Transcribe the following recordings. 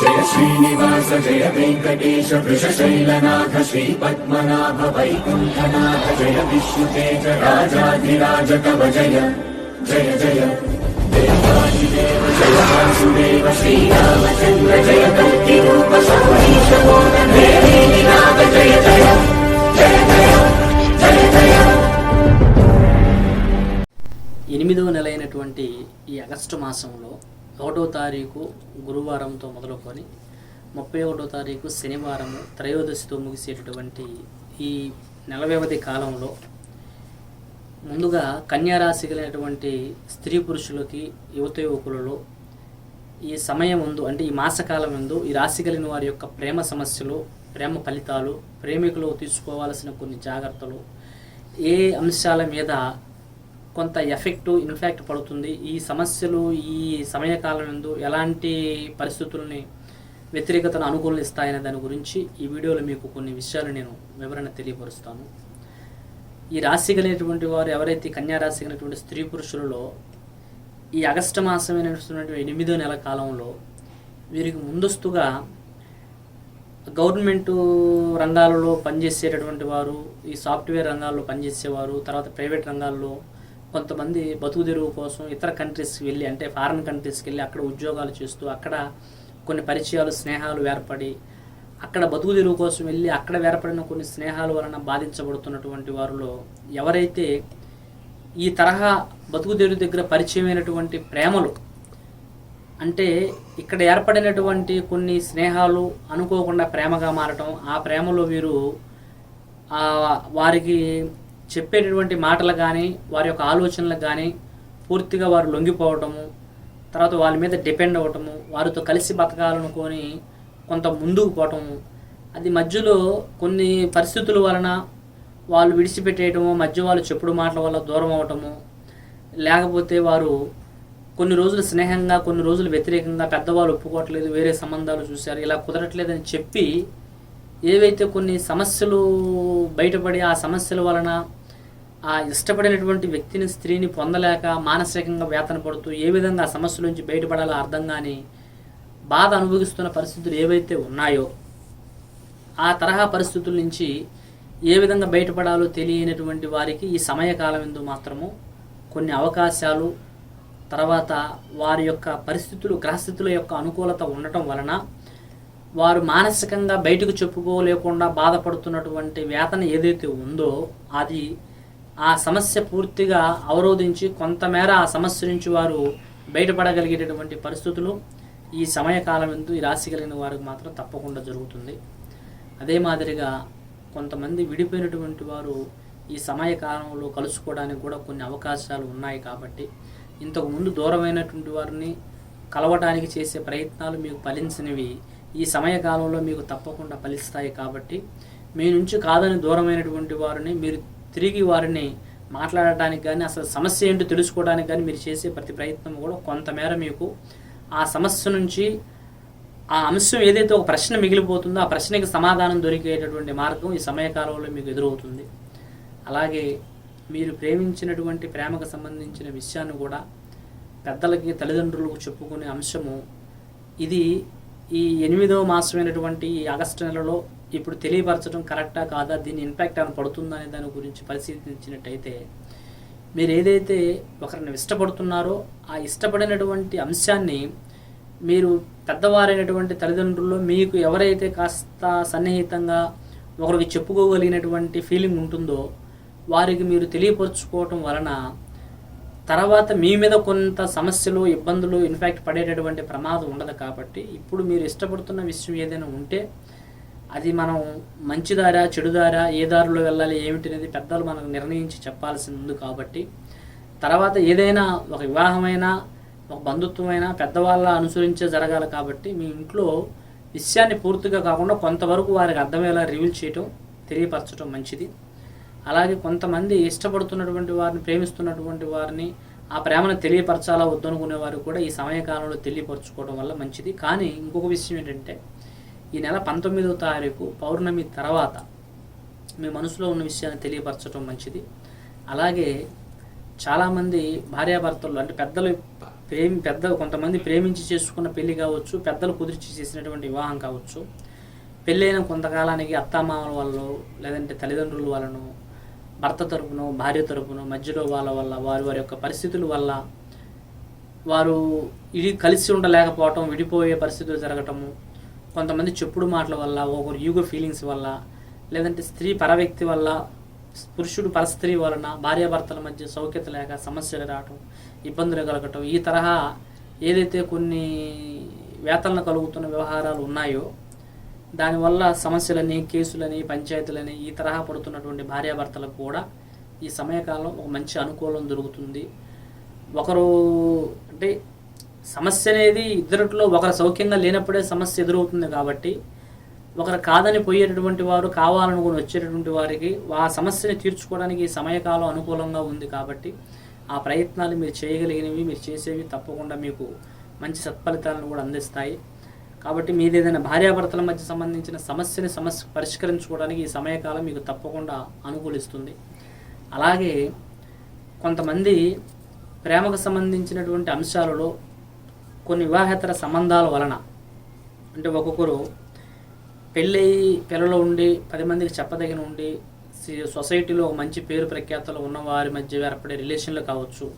జయ శ్రీనివాస జయ వెంకటేశ వృషశైలనాథ శ్రీ పద్మనాభ వైకుంఠనాథ జయ విష్ణుతేజ రాజాధిరాజ కవ జయ జయ జయ. దేవాదిదేవ జయ వాసుదేవ శ్రీరామచంద్ర జయ కల్కి రూప సౌరీశ నాథ జయ జయ జయ జయ జయ జయ ఎనిమిదవ నెల అయినటువంటి ఈ ఆగస్టు మాసంలో ఒకటో తారీఖు గురువారంతో మొదలుకొని ముప్పై ఒకటో తారీఖు శనివారము త్రయోదశితో ముగిసేటటువంటి ఈ నెల వ్యవధి కాలంలో ముందుగా కన్యారాశి కలిగినటువంటి స్త్రీ పురుషులకి యువత యువకులలో ఈ సమయం ముందు అంటే ఈ మాసకాలం ముందు ఈ రాశి కలిగిన వారి యొక్క ప్రేమ సమస్యలు ప్రేమ ఫలితాలు ప్రేమికులు తీసుకోవాల్సిన కొన్ని జాగ్రత్తలు ఏ అంశాల మీద కొంత ఎఫెక్ట్ ఇన్ఫ్యాక్ట్ పడుతుంది. ఈ సమస్యలు ఈ సమయకాలం ఎందు ఎలాంటి పరిస్థితుల్ని వ్యతిరేకతను అనుకూలిస్తాయనే దాని గురించి ఈ వీడియోలో మీకు కొన్ని విషయాలు నేను వివరణ తెలియపరుస్తాను. ఈ రాశి కలిగినటువంటి వారు ఎవరైతే కన్యా రాశి కలిగినటువంటి స్త్రీ పురుషులలో ఈ ఆగస్టు మాసమైనటువంటి ఎనిమిదో నెల కాలంలో వీరికి ముందస్తుగా గవర్నమెంట్ రంగాలలో పనిచేసేటటువంటి వారు ఈ సాఫ్ట్వేర్ రంగాల్లో పనిచేసేవారు తర్వాత ప్రైవేట్ రంగాల్లో కొంతమంది బతుకు తెరువు కోసం ఇతర కంట్రీస్కి వెళ్ళి అంటే ఫారిన్ కంట్రీస్కి వెళ్ళి అక్కడ ఉద్యోగాలు చేస్తూ అక్కడ కొన్ని పరిచయాలు స్నేహాలు ఏర్పడి అక్కడ బతుకు తెరువు కోసం వెళ్ళి అక్కడ ఏర్పడిన కొన్ని స్నేహాల వలన బాధించబడుతున్నటువంటి వారిలో ఎవరైతే ఈ తరహా బతుకు తెరువు దగ్గర పరిచయమైనటువంటి ప్రేమలు అంటే ఇక్కడ ఏర్పడినటువంటి కొన్ని స్నేహాలు అనుకోకుండా ప్రేమగా మారటం ఆ ప్రేమలో వీరు వారికి చెప్పేటటువంటి మాటలు కానీ వారి యొక్క ఆలోచనలకు కానీ పూర్తిగా వారు లొంగిపోవటము తర్వాత వాళ్ళ మీద డిపెండ్ అవ్వటము వారితో కలిసి బతకాలనుకొని కొంత ముందుకు పోవటము. అది మధ్యలో కొన్ని పరిస్థితుల వలన వాళ్ళు విడిచిపెట్టేయటము మధ్య వాళ్ళు చెప్పుడు మాటల వల్ల దూరం అవటము లేకపోతే వారు కొన్ని రోజులు స్నేహంగా కొన్ని రోజులు వ్యతిరేకంగా పెద్దవాళ్ళు ఒప్పుకోవట్లేదు వేరే సంబంధాలు చూశారు ఇలా కుదరట్లేదని చెప్పి ఏవైతే కొన్ని సమస్యలు బయటపడి ఆ సమస్యల వలన ఆ ఇష్టపడినటువంటి వ్యక్తిని స్త్రీని పొందలేక మానసికంగా వేతన పడుతూ ఏ విధంగా సమస్య సమస్యల నుంచి బయటపడాలో అర్థం కానీ బాధ అనుభవిస్తున్న పరిస్థితులు ఏవైతే ఉన్నాయో ఆ తరహా పరిస్థితుల నుంచి ఏ విధంగా బయటపడాలో తెలియనటువంటి వారికి ఈ సమయకాలం ఎందు మాత్రము కొన్ని అవకాశాలు తర్వాత వారి యొక్క పరిస్థితులు గ్రహస్థితుల యొక్క అనుకూలత ఉండటం వలన వారు మానసికంగా బయటకు చెప్పుకోలేకుండా బాధపడుతున్నటువంటి వేతన ఏదైతే ఉందో అది ఆ సమస్య పూర్తిగా అవరోధించి కొంతమేర ఆ సమస్య నుంచి వారు బయటపడగలిగేటటువంటి పరిస్థితులు ఈ సమయకాలం ఎందు ఈ రాశి కలిగిన వారికి మాత్రం తప్పకుండా జరుగుతుంది. అదే మాదిరిగా కొంతమంది విడిపోయినటువంటి వారు ఈ సమయకాలంలో కలుసుకోవడానికి కూడా కొన్ని అవకాశాలు ఉన్నాయి కాబట్టి ఇంతకుముందు దూరమైనటువంటి వారిని కలవటానికి చేసే ప్రయత్నాలు మీకు ఫలించినవి ఈ సమయకాలంలో మీకు తప్పకుండా ఫలిస్తాయి కాబట్టి మీ నుంచి కాదని దూరమైనటువంటి వారిని మీరు తిరిగి వారిని మాట్లాడటానికి కానీ అసలు సమస్య ఏంటో తెలుసుకోవడానికి కానీ మీరు చేసే ప్రతి ప్రయత్నం కూడా కొంతమేర మీకు ఆ సమస్య నుంచి ఆ అంశం ఏదైతే ఒక ప్రశ్న మిగిలిపోతుందో ఆ ప్రశ్నకి సమాధానం దొరికేటటువంటి మార్గం ఈ సమయకాలంలో మీకు ఎదురవుతుంది. అలాగే మీరు ప్రేమించినటువంటి ప్రేమకు సంబంధించిన విషయాన్ని కూడా పెద్దలకి తల్లిదండ్రులకు చెప్పుకునే అంశము ఇది ఈ ఎనిమిదవ మాసమైనటువంటి ఈ ఆగస్టు నెలలో ఇప్పుడు తెలియపరచడం కరెక్టా కాదా? దీని ఇంపాక్ట్ ఏమైనా పడుతుందా అనే దాని గురించి పరిశీలించినట్టయితే మీరు ఏదైతే ఒకరిని ఇష్టపడుతున్నారో ఆ ఇష్టపడినటువంటి అంశాన్ని మీరు పెద్దవారైనటువంటి తల్లిదండ్రుల్లో మీకు ఎవరైతే కాస్త సన్నిహితంగా ఒకరికి చెప్పుకోగలిగినటువంటి ఫీలింగ్ ఉంటుందో వారికి మీరు తెలియపరుచుకోవటం వలన తర్వాత మీ మీద కొంత సమస్యలు ఇబ్బందులు ఇన్ఫ్యాక్ట్ పడేటటువంటి ప్రమాదం ఉండదు కాబట్టి ఇప్పుడు మీరు ఇష్టపడుతున్న విషయం ఏదైనా ఉంటే అది మనం మంచి దారా చెడు దారా ఏ దారిలో వెళ్ళాలి ఏమిటి అనేది పెద్దలు మనకు నిర్ణయించి చెప్పాల్సి ఉంది కాబట్టి తర్వాత ఏదైనా ఒక వివాహమైనా ఒక బంధుత్వమైనా పెద్దవాళ్ళ అనుసరించే జరగాలి కాబట్టి మీ ఇంట్లో విషయాన్ని పూర్తిగా కాకుండా కొంతవరకు వారికి అర్థమయ్యేలా రివీల్ చేయటం తెలియపరచడం మంచిది. అలాగే కొంతమంది ఇష్టపడుతున్నటువంటి వారిని ప్రేమిస్తున్నటువంటి వారిని ఆ ప్రేమను తెలియపరచాలా వద్దనుకునే వారు కూడా ఈ సమయకాలంలో తెలియపరచుకోవడం వల్ల మంచిది. కానీ ఇంకొక విషయం ఏంటంటే ఈ నెల పంతొమ్మిదవ తారీఖు పౌర్ణమి తర్వాత మీ మనసులో ఉన్న విషయాన్ని తెలియపరచడం మంచిది. అలాగే చాలామంది భార్యాభర్తలు అంటే పెద్దలు ప్రేమి పెద్ద కొంతమంది ప్రేమించి చేసుకున్న పెళ్ళి కావచ్చు పెద్దలు కుదిర్చి చేసినటువంటి వివాహం కావచ్చు. పెళ్ళైన కొంతకాలానికి అత్తామామల వల్ల లేదంటే తల్లిదండ్రుల వలన భర్త తరపునో భార్య తరపున మధ్యలో వాళ్ళ వల్ల వారి వారి యొక్క పరిస్థితుల వల్ల వారు ఇది కలిసి ఉండలేకపోవటం విడిపోయే పరిస్థితులు జరగటము కొంతమంది చెప్పుడు మాటల వల్ల ఒకరు యూగో ఫీలింగ్స్ వల్ల లేదంటే స్త్రీ పరవ్యక్తి వల్ల పురుషుడు పరస్త్రీ వలన భార్యాభర్తల మధ్య సౌఖ్యత లేక సమస్యలు రావటం ఇబ్బందులు కలగటం ఈ తరహా ఏదైతే కొన్ని వేతనలు కలుగుతున్న వ్యవహారాలు ఉన్నాయో దానివల్ల సమస్యలని కేసులని పంచాయతీలని ఈ తరహా పడుతున్నటువంటి భార్యాభర్తలకు కూడా ఈ సమయకాలం ఒక మంచి అనుకూలం దొరుకుతుంది. ఒకరు అంటే సమస్య అనేది ఇద్దరిలో ఒకరు సౌఖ్యంగా లేనప్పుడే సమస్య ఎదురవుతుంది కాబట్టి ఒకరు కాదని పోయేటటువంటి వారు కావాలనుకుని వచ్చేటటువంటి వారికి ఆ సమస్యని తీర్చుకోవడానికి సమయకాలం అనుకూలంగా ఉంది కాబట్టి ఆ ప్రయత్నాలు మీరు చేయగలిగినవి మీరు చేసేవి తప్పకుండా మీకు మంచి సత్ఫలితాలను కూడా అందిస్తాయి. కాబట్టి మీది ఏదైనా భార్యాభర్తల మధ్య సంబంధించిన సమస్యని సమస్య పరిష్కరించుకోవడానికి ఈ సమయకాలం మీకు తప్పకుండా అనుకూలిస్తుంది. అలాగే కొంతమంది ప్రేమకు సంబంధించినటువంటి అంశాలలో కొన్ని వివాహేతర సంబంధాల వలన. అంటే ఒక్కొక్కరు పెళ్ళయి పిల్లలు ఉండి పది మందికి చెప్పదగిన ఉండి సి- సొసైటీలో ఒక మంచి పేరు ప్రఖ్యాతలు ఉన్న వారి మధ్య ఏర్పడే రిలేషన్లు కావచ్చు.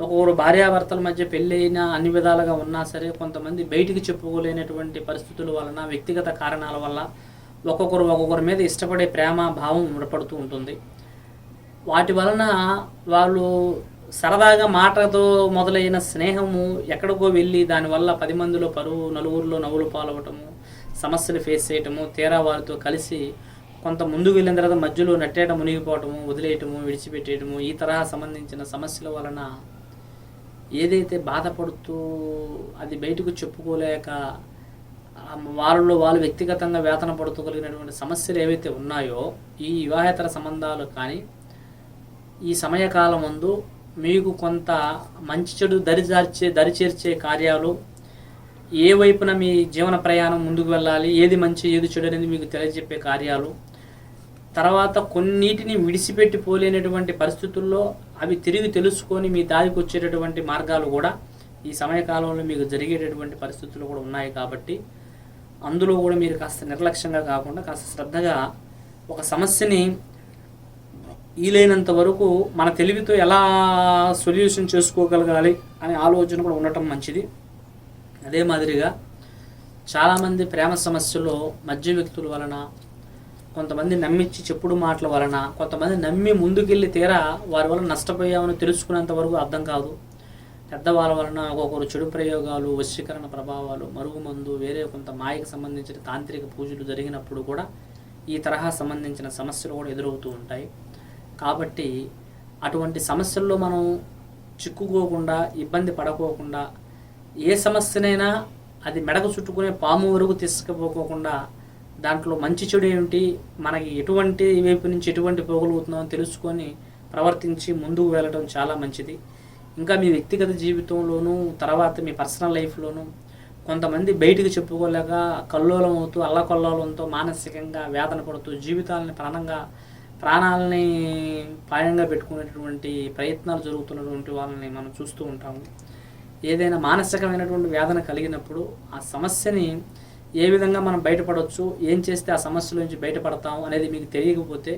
ఒక్కొక్కరు భార్యాభర్తల మధ్య పెళ్ళైన అన్ని విధాలుగా ఉన్నా సరే కొంతమంది బయటికి చెప్పుకోలేనటువంటి పరిస్థితుల వలన వ్యక్తిగత కారణాల వల్ల ఒక్కొక్కరు ఒక్కొక్కరి మీద ఇష్టపడే ప్రేమ భావం ముడపడుతూ ఉంటుంది. వాటి వలన వాళ్ళు సరదాగా మాటతో మొదలైన స్నేహము ఎక్కడికో వెళ్ళి దానివల్ల పది మందిలో పరువు నలుగురిలో నవ్వులు పాలవటము సమస్యలు ఫేస్ చేయటము తీరా వారితో కలిసి కొంత ముందుకు వెళ్ళిన తర్వాత మధ్యలో నట్టేట మునిగిపోవటము వదిలేయటము విడిచిపెట్టేయటము ఈ తరహా సంబంధించిన సమస్యల వలన ఏదైతే బాధపడుతూ అది బయటకు చెప్పుకోలేక ఆ వాళ్ళు వ్యక్తిగతంగా వేతన పడుతూ కలిగినటువంటి సమస్యలు ఏవైతే ఉన్నాయో ఈ వివాహేతర సంబంధాలు కానీ ఈ సమయకాలం ముందు మీకు కొంత మంచి చెడు దరిచార్చే దరిచేర్చే కార్యాలు ఏ వైపున మీ జీవన ప్రయాణం ముందుకు వెళ్ళాలి ఏది మంచి ఏది చెడు అనేది మీకు తెలియజెప్పే కార్యాలు. తర్వాత కొన్నిటిని విడిచిపెట్టి పోలేనటువంటి పరిస్థితుల్లో అవి తిరిగి తెలుసుకొని మీ దారికి వచ్చేటటువంటి మార్గాలు కూడా ఈ సమయకాలంలో మీకు జరిగేటటువంటి పరిస్థితులు కూడా ఉన్నాయి కాబట్టి అందులో కూడా మీరు కాస్త నిర్లక్ష్యంగా కాకుండా కాస్త శ్రద్ధగా ఒక సమస్యని వీలైనంత వరకు మన తెలివితో ఎలా సొల్యూషన్ చేసుకోగలగాలి అనే ఆలోచన కూడా ఉండటం మంచిది. అదే మాదిరిగా చాలామంది ప్రేమ సమస్యలో మధ్య వ్యక్తుల వలన కొంతమంది నమ్మించి చెప్పుడు మాటల వలన కొంతమంది నమ్మి ముందుకెళ్ళి తీరా వారి వల్ల నష్టపోయామని తెలుసుకునేంత వరకు అర్థం కాదు. పెద్దవాళ్ళ వలన ఒక్కొక్కరు చెడు ప్రయోగాలు వశీకరణ ప్రభావాలు మరుగుమందు వేరే కొంత మాయకు సంబంధించిన తాంత్రిక పూజలు జరిగినప్పుడు కూడా ఈ తరహా సంబంధించిన సమస్యలు కూడా ఎదురవుతూ ఉంటాయి. కాబట్టి అటువంటి సమస్యల్లో మనం చిక్కుకోకుండా ఇబ్బంది పడకోకుండా ఏ సమస్యనైనా అది మెడకు చుట్టుకునే పాము వరకు తీసుకుపోకోకుండా దాంట్లో మంచి చెడు ఏమిటి మనకి ఎటువంటి వైపు నుంచి ఎటువంటి పోగలుగుతున్నామో తెలుసుకొని ప్రవర్తించి ముందుకు వెళ్ళడం చాలా మంచిది. ఇంకా మీ వ్యక్తిగత జీవితంలోనూ తర్వాత మీ పర్సనల్ లైఫ్లోనూ కొంతమంది బయటికి చెప్పుకోలేక కల్లోలం అవుతూ అల్లకొల్లోలంతో మానసికంగా వేదన పడుతూ జీవితాలని ప్రాణంగా ప్రాణాలని పాయంగా పెట్టుకునేటటువంటి ప్రయత్నాలు జరుగుతున్నటువంటి వాళ్ళని మనం చూస్తూ ఉంటాము. ఏదైనా మానసికమైనటువంటి వేదన కలిగినప్పుడు ఆ సమస్యని ఏ విధంగా మనం బయటపడవచ్చు ఏం చేస్తే ఆ సమస్య నుంచి బయటపడతాం అనేది మీకు తెలియకపోతే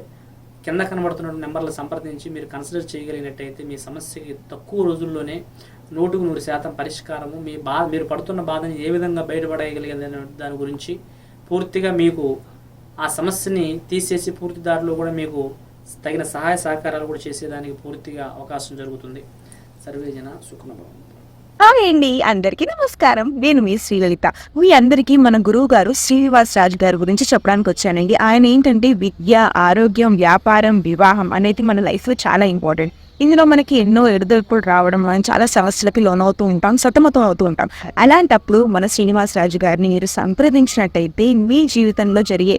కింద కనబడుతున్న నెంబర్లు సంప్రదించి మీరు కన్సిడర్ చేయగలిగినట్టయితే మీ సమస్యకి తక్కువ రోజుల్లోనే నూటుకు నూరు శాతం పరిష్కారము. మీ బా మీరు పడుతున్న బాధని ఏ విధంగా బయటపడగలిగే దాని గురించి పూర్తిగా మీకు ఆ సమస్యని తీసేసి పూర్తి దారిలో కూడా మీకు తగిన సహాయ సహకారాలు కూడా చేసేదానికి పూర్తిగా అవకాశం జరుగుతుంది. సర్వేజన సుఖనుభవం. హాయ్ అండి అందరికీ నమస్కారం. నేను మీ శ్రీలలిత. మీ అందరికీ మన గురువు గారు శ్రీనివాస్ రాజు గారి గురించి చెప్పడానికి వచ్చానండి. ఆయన ఏంటంటే విద్య ఆరోగ్యం వ్యాపారం వివాహం అనేది మన లైఫ్లో చాలా ఇంపార్టెంట్. ఇందులో మనకి ఎన్నో ఎడదొడుపులు రావడం మనం చాలా సమస్యలకి లోనవుతూ ఉంటాం సతమతం అవుతూ ఉంటాం. అలాంటప్పుడు మన శ్రీనివాస్ రాజు గారిని మీరు సంప్రదించినట్టయితే మీ జీవితంలో జరిగే